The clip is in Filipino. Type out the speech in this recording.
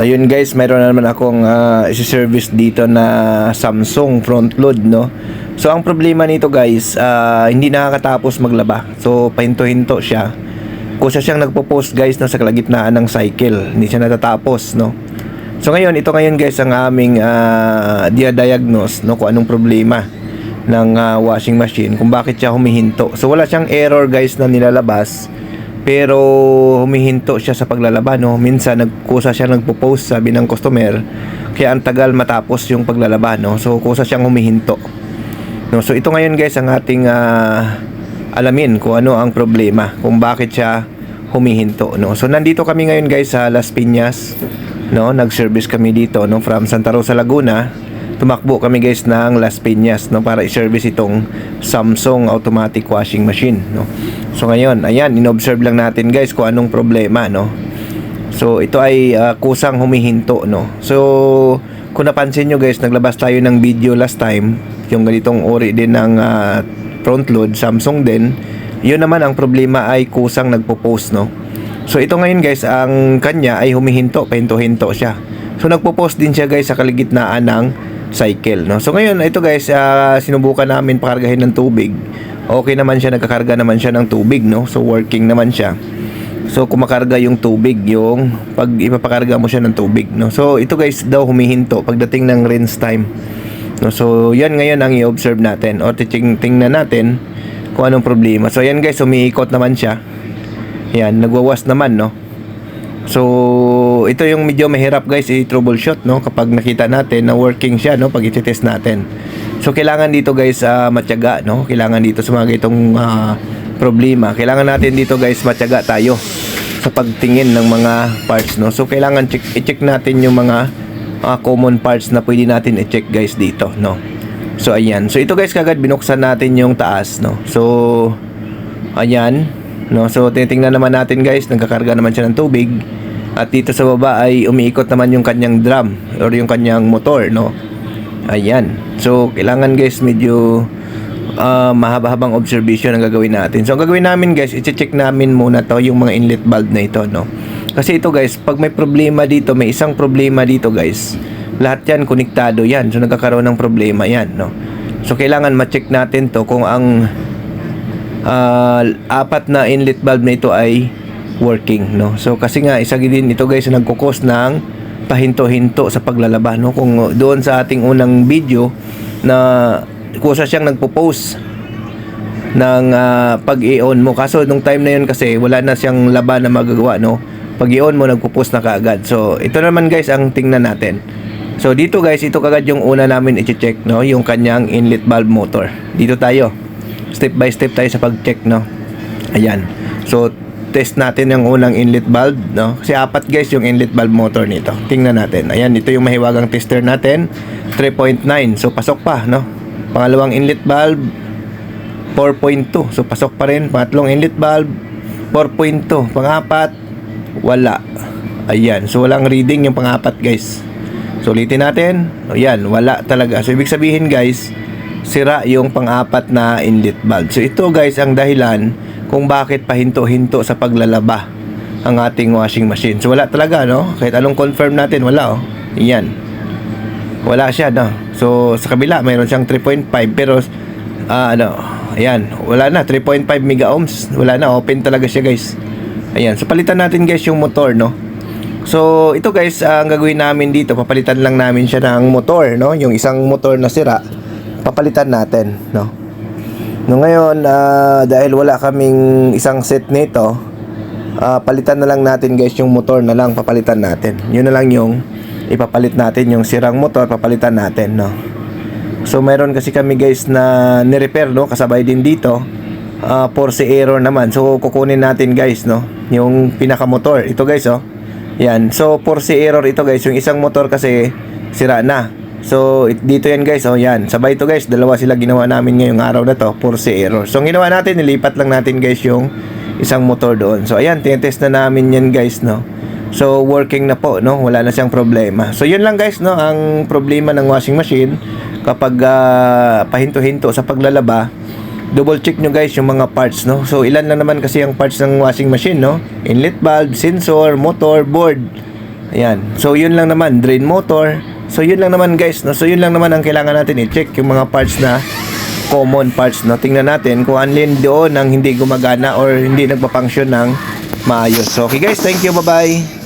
Ayun guys, mayroon na naman akong uh, service dito na Samsung front load no. So ang problema nito guys, ah, hindi nakakatapos maglaba. So pahinto-hinto siya. Kusa siyang nagpo-post guys no, sa kalagitnaan ng cycle. Hindi siya natatapos no. So ngayon, ito ngayon guys ang aming uh, dia-diagnose no, kung anong problema ng ah, washing machine, kung bakit siya humihinto. So wala siyang error guys na nilalabas pero humihinto siya sa paglalaba no? Minsan nagkusa siya nagpo-post sabi ng customer kaya ang tagal matapos yung paglalaba no? So kusa siyang humihinto. No so ito ngayon guys ang ating ah, alamin kung ano ang problema kung bakit siya humihinto no? So nandito kami ngayon guys sa Las Piñas no? Nag-service kami dito no? From Santa Rosa Laguna tumakbo kami guys ng Las Piñas no para i-service itong Samsung automatic washing machine no. So ngayon, ayan, inobserve lang natin guys kung anong problema no. So ito ay ah, kusang humihinto no. So kung napansin nyo guys, naglabas tayo ng video last time, yung ganitong ori din ng ah, front load Samsung din. Yun naman ang problema ay kusang nagpo-post no. So ito ngayon guys, ang kanya ay humihinto, pahinto-hinto siya. So nagpo-post din siya guys sa kaligitnaan ng cycle no. So ngayon ito guys ah, sinubukan namin pakargahin ng tubig. Okay naman siya nagkakarga naman siya ng tubig no. So working naman siya. So kumakarga yung tubig yung pag ipapakarga mo siya ng tubig no. So ito guys daw humihinto pagdating ng rinse time. No, so yan ngayon ang i-observe natin o titing tingnan natin kung anong problema. So yan guys umiikot naman siya. Yan nagwawas naman no. So, ito yung medyo mahirap guys i-troubleshoot no kapag nakita natin na working siya no pag i-test natin. So, kailangan dito guys uh, matyaga no. Kailangan dito sa mga itong ah, problema. Kailangan natin dito guys matyaga tayo sa pagtingin ng mga parts no. So, kailangan check i-check natin yung mga ah, common parts na pwede natin i-check guys dito no. So, ayan. So, ito guys kagad binuksan natin yung taas no. So, ayan no so titingnan naman natin guys nagkakarga naman siya ng tubig at dito sa baba ay umiikot naman yung kanyang drum or yung kanyang motor no? Ayan. So kailangan guys medyo ah, mahaba-habang observation ang gagawin natin. So ang gagawin namin guys i-check namin muna to yung mga inlet valve na ito no? Kasi ito guys pag may problema dito may isang problema dito guys lahat yan konektado yan. So nagkakaroon ng problema yan no? So kailangan ma-check natin to kung ang ah, apat na inlet valve na ito ay working no? So kasi nga isa din ito guys na nagkukos ng pahinto-hinto sa paglalaba no? Kung doon sa ating unang video na kusa siyang nagpo-post ng ah, pag i-on mo. Kaso nung time na yun kasi wala na siyang laba na magagawa no? Pag i-on mo nagpo-post na kaagad. So ito naman guys ang tingnan natin. So dito guys ito kagad yung una namin i-check no? Yung kanyang inlet valve motor. Dito tayo. Step by step tayo sa pag-check no? Ayan. So test natin yung unang inlet valve no? Kasi apat guys yung inlet valve motor nito. Tingnan natin. Ayan ito yung mahiwagang tester natin. 3.9 so pasok pa no? Pangalawang inlet valve 4.2 so pasok pa rin. Pangatlong inlet valve 4.2 pangapat wala. Ayan. So walang reading yung pangapat guys. So ulitin natin. Ayan wala talaga. So ibig sabihin guys sira yung pang-apat na inlet valve. So ito guys ang dahilan kung bakit pahinto-hinto sa paglalaba ang ating washing machine. So wala talaga no? Kahit anong confirm natin wala oh. Iyan. Wala siya no. So sa kabila mayroon siyang 3.5 pero ah, ano, ayan, wala na 3.5 mega ohms. Wala na, open talaga siya guys. Ayan, so palitan natin guys yung motor no. So ito guys, ang gagawin namin dito, papalitan lang namin siya ng motor no, yung isang motor na sira papalitan natin, no? No ngayon, ah, dahil wala kaming isang set nito, ah, palitan na lang natin guys yung motor na lang papalitan natin. Yun na lang yung ipapalit natin yung sirang motor papalitan natin, no? So meron kasi kami guys na ni-repair no, kasabay din dito. Uh, force error naman. So kukunin natin guys no, yung pinaka-motor. Ito guys oh. Yan. So force error ito guys, yung isang motor kasi sira na. So, it- dito yan guys. Oh, yan. Sabay ito guys. Dalawa sila ginawa namin ngayong araw na to. Force error. So, ginawa natin, nilipat lang natin guys yung isang motor doon. So, ayan. Tinetest na namin yan guys, no. So, working na po, no. Wala na siyang problema. So, yun lang guys, no. Ang problema ng washing machine kapag ah, pahinto-hinto sa paglalaba, double check nyo guys yung mga parts, no. So, ilan lang naman kasi ang parts ng washing machine, no. Inlet valve, sensor, motor, board, Ayan. So, yun lang naman. Drain motor. So, yun lang naman guys. No? So, yun lang naman ang kailangan natin i-check. Yung mga parts na common parts. No? Tingnan natin kung alin doon ang hindi gumagana or hindi nagpa-function ng maayos. So, okay guys. Thank you. Bye-bye.